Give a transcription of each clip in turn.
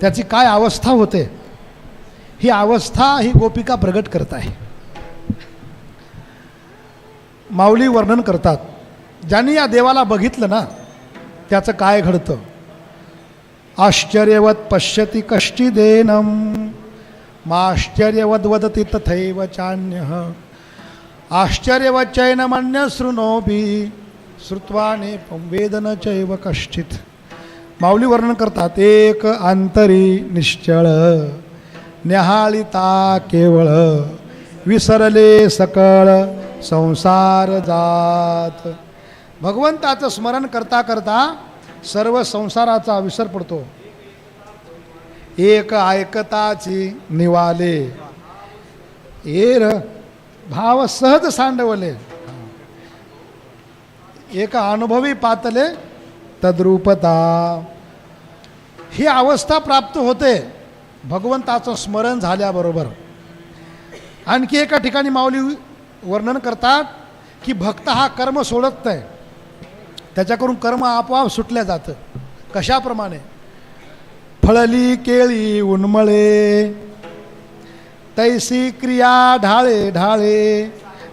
त्याची काय अवस्था होते? ही अवस्था ही गोपिका प्रगट करत आहे. माऊली वर्णन करतात ज्यांनी या देवाला बघितलं ना त्याचं काय घडतं? आश्चर्यवत पश्यती मा माश्चर्यवद वदती तथैव चान्य। आश्चर्यवच्चैनमन्य शृणोबी श्रुत्वाने वेदन चैव कश्चित। माऊली वर्णन करतात एक अंतरी निश्चळ न्याहाळिता केवळ विसरले सकळ संसार जात. भगवंताचं स्मरण करता करता सर्व संसाराचा विसर पडतो. एक ऐकताची निवाले. एर भाव सहज सांडवले. एक अनुभवी पातले तद्रूपता। ही अवस्था प्राप्त होते भगवंताचं स्मरण झाल्याबरोबर. आणखी एका ठिकाणी माऊली वर्णन करतात की भक्त हा कर्म सोडत नाही त्याच्याकडून कर्म आपोआप सुटल्या जातं. कशाप्रमाणे? फळली केळी उन्मळे. तैसी क्रिया ढाळे ढाळे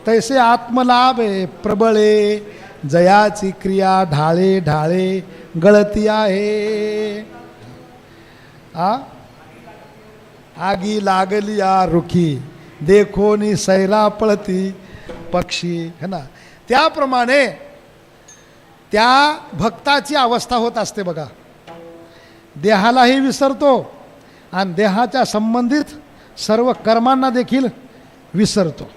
तैसे आत्मलाभे प्रबळे. जयाची क्रिया ढाळे ढाळे गळती आहे. आ? आगी लागली या रुखी देखोनी सैरा पळती पक्षी है ना? त्याप्रमाणे त्या भक्ताची अवस्था होत असते बघा. देहालाही विसरतो आणि देहाच्या संबंधित सर्व कर्मांना देखील विसरतो.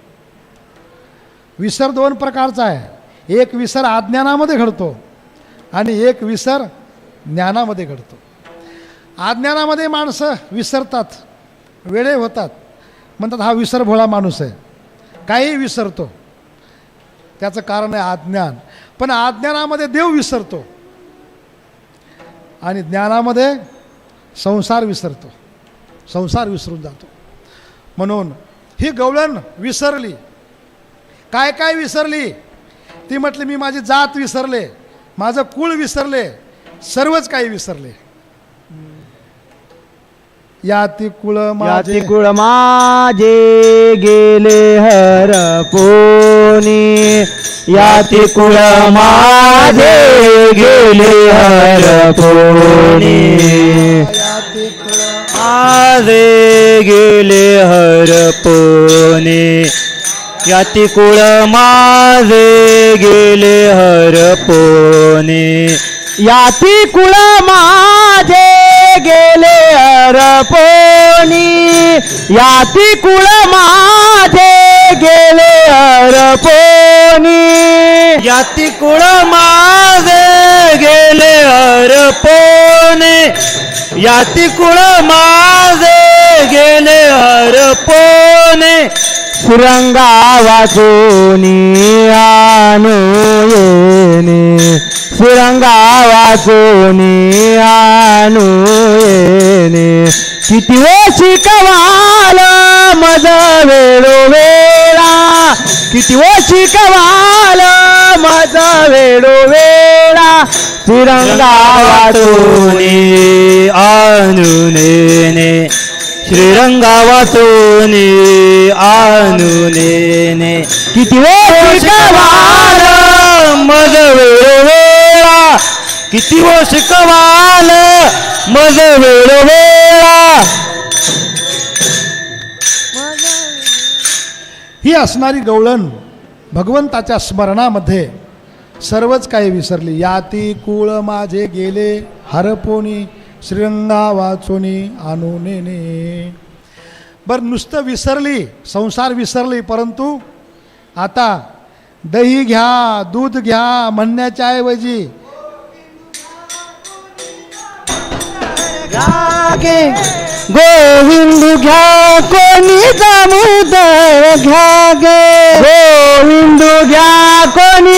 विसर दोन प्रकारचा आहे. एक विसर अज्ञानामध्ये घडतो आणि एक विसर ज्ञानामध्ये घडतो. अज्ञानामध्ये माणसं विसरतात वेळे होतात. म्हणतात हा विसर भोळा माणूस आहे. काही विसरतो. त्याचं कारण आहे अज्ञान पण अज्ञानामध्ये देव विसरतो. आणि ज्ञानामध्ये संसार विसरतो. संसार विसरून जातो. म्हणून ही गवळण विसरली. काय काय विसरली? ती म्हटली मी माझी जात विसरले माझं कुळ विसरले सर्वच काही विसरले. याती कुळ माझे कुळ माझे गेले हरपोनी याती कुळ माझे गेले हरपोनी याती कुळ माझे गेले हरपोनी याती कुळ माझे गेले हरपोनी. याती कुळ माझे गेले हरपोनी. याती कुळ माझे गेले हरपोनी. याती कुळ माझे गेले हरपोने. याती कुळ माझे गेले हरपोने. सुरंगा वाचोनी आणू येणे. सुरंगा वाचोनी आणू येणे. किती वे शिकवाल मज वेळो वेळा किती वे शिकवाल मज वेळो वेळा तिरंगा वाटोनी श्रीरंगा वाचोनी आणून किती वे शिकवाल? मज वेळो वेळा किती व शिकवाल? मज वेळो वेळा ही असणारी गवळण भगवंताच्या स्मरणामध्ये सर्वच काही विसरली. याती कुळ माझे गेले हरपोनी श्रीरंगा वाचोनी आणू नेने बरं नुसतं विसरली संसार विसरली परंतु आता दही घ्या दूध घ्या म्हणण्याच्या ऐवजी रागे गोविंद घ्या कोणी दामोदर घ्या गे. गोविंद घ्या कोणी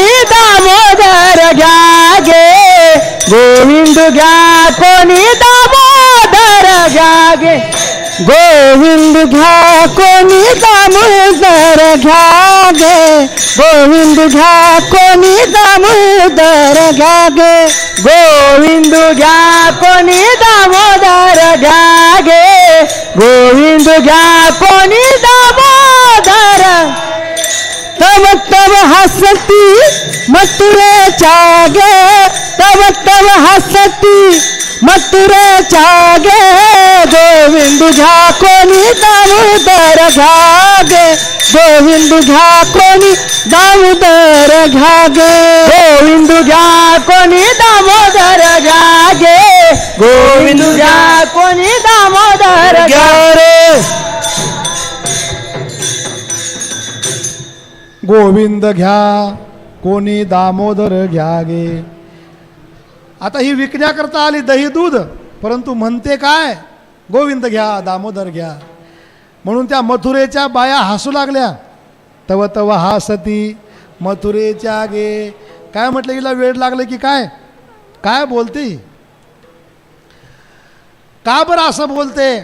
गोविंद घ्या कोणी दामोदर घ्या गे गोविंद घ्या कोणी दामोदर घ्या गे गोविंद घ्या कोणी दामोदर घ्या गे गोविंद घ्या कोणी दामोदर घ्या गोविंद घ्या कोणी दामोदर तम तम हसती मथुरेच्या गे तव तव हसती मथुरेच्या गे गोविंद घ्या कोणी दामोदर घ्या गे गोविंद घ्या कोणी दामोदर घ्या गे गोविंद घ्या कोणी दामोदर घ्या गे गोविंद घ्या कोणी दामोदर घ्या रे. गोविंद घ्या कोणी दामोदर घ्या गे आता ही विकण्याकरता आली दही दूध. परंतु म्हणते काय? गोविंद घ्या दामोदर घ्या. म्हणून त्या मथुरेच्या बाया हसू लागल्या. तव तव हासती मथुरेच्या गे. काय म्हटलं हिला वेळ लागलं की काय? काय बोलते? का बरं असं बोलते?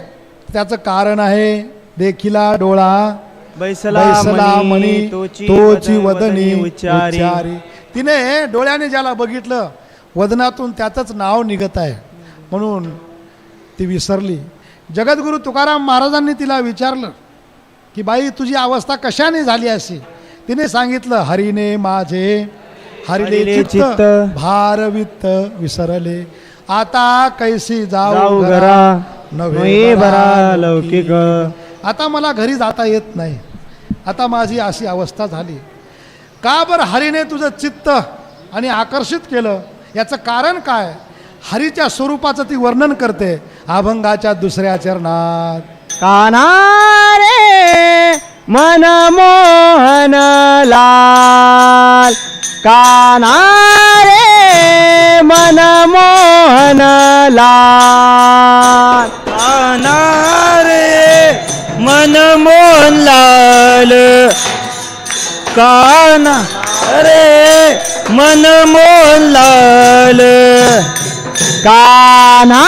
त्याचं कारण आहे देखिला डोळा. बैसला मणी तोची वदनी उच्चारी. उच्चारी. तिने डोळ्याने ज्याला बघितलं वदनातून त्याचंच नाव निघत आहे. म्हणून ती विसरली. जगद्गुरू तुकाराम महाराजांनी तिला विचारलं की बाई तुझी अवस्था कशाने झाली अशी? तिने सांगितलं हरीने माझे हरिले चित्त भारवित्त विसरले. आता कैसी जाऊ घरा नव्हे लौकिक. लौकिक. आता मला घरी जाता येत नाही. आता माझी अशी अवस्था झाली. का बरं हरीने तुझं चित्त आणि आकर्षित केलं? याचं कारण काय? हरीच्या स्वरूपाचं ती वर्णन करते अभंगाच्या दुसऱ्या चरणात. काना रे मन मोहन लाल काना रे मन मोहन लाल काना रे मन मोहन लाल काना रे मन मोहन लाल काना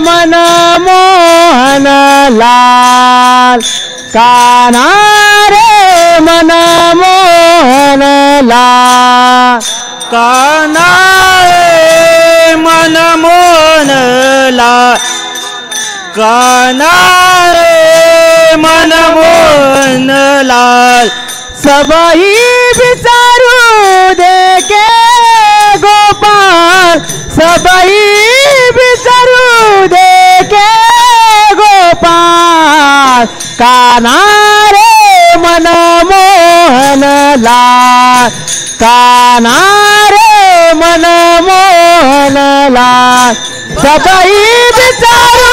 मन मोहन लाल. कानार मन मोहन लाल. मन मोहन लाल. मन मोहन लाल. सबही विचारू देखे सबई विसरू दे के गोपाल. कानारे मन मोहनला कानारे मन मोहनला सबई विसरू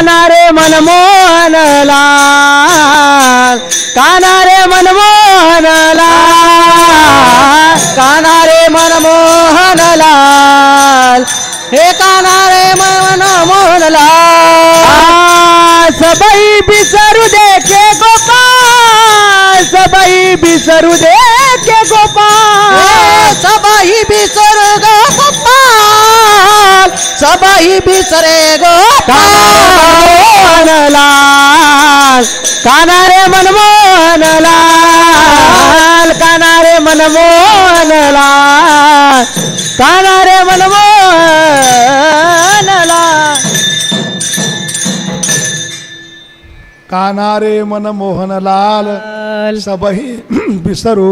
कानारे मनमोहनला कानारे मनमोहनला कानारे मनमोहनला हे कानारे मनमोहनला सबई बिसरू दे के गोपाल सबई बिसरू दे के गोपाल. सबाई बिसरे गो लाल कानारे मनमोहन लाल कानारे मनमोहन लाल कानारे मनमोहन लाल कानारे मनमोहन लाल. सबही बिसरू